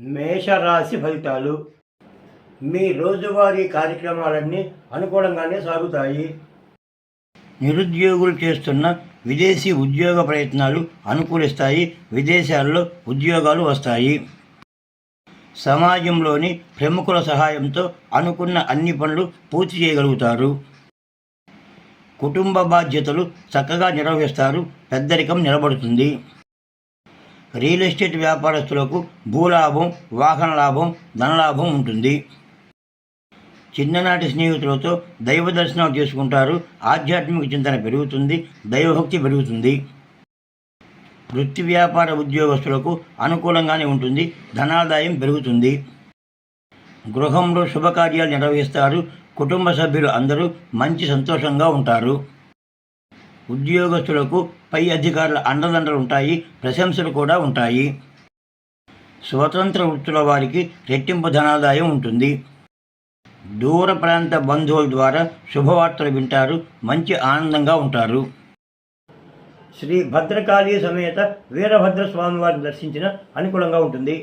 మేషరాశి ఫలితాలు. మీ రోజువారీ కార్యక్రమాలన్నీ అనుకూలంగానే సాగుతాయి. నిరుద్యోగులు చేస్తున్న విదేశీ ఉద్యోగ ప్రయత్నాలు అనుకూలిస్తాయి. విదేశాల్లో ఉద్యోగాలు వస్తాయి. సమాజంలోని ప్రముఖుల సహాయంతో అనుకున్న అన్ని పనులు పూర్తి చేయగలుగుతారు. కుటుంబ బాధ్యతలు చక్కగా నిర్వహిస్తారు. పెద్దరికం నిలబడుతుంది. రియల్ ఎస్టేట్ వ్యాపారస్తులకు భూలాభం వాహన లాభం ధనలాభం ఉంటుంది. చిన్ననాటి స్నేహితులతో దైవ దర్శనం చేసుకుంటారు. ఆధ్యాత్మిక చింతన పెరుగుతుంది దైవభక్తి పెరుగుతుంది. వృత్తి వ్యాపార ఉద్యోగస్తులకు అనుకూలంగానే ఉంటుంది ధనాదాయం పెరుగుతుంది. గృహంలో శుభకార్యాలు నిర్వహిస్తారు కుటుంబ సభ్యులు అందరూ మంచి సంతోషంగా ఉంటారు. ఉద్యోగస్తులకు పై అధికారుల అండదండలు ఉంటాయి ప్రశంసలు కూడా ఉంటాయి. స్వతంత్ర వృత్తుల వారికి రెట్టింపు ధనాదాయం ఉంటుంది. దూర ప్రాంత బంధువుల ద్వారా శుభవార్తలు వింటారు మంచి ఆనందంగా ఉంటారు. శ్రీ భద్రకాళి సమేత వీరభద్ర స్వామి వారిని దర్శించిన అనుకూలంగా ఉంటుంది.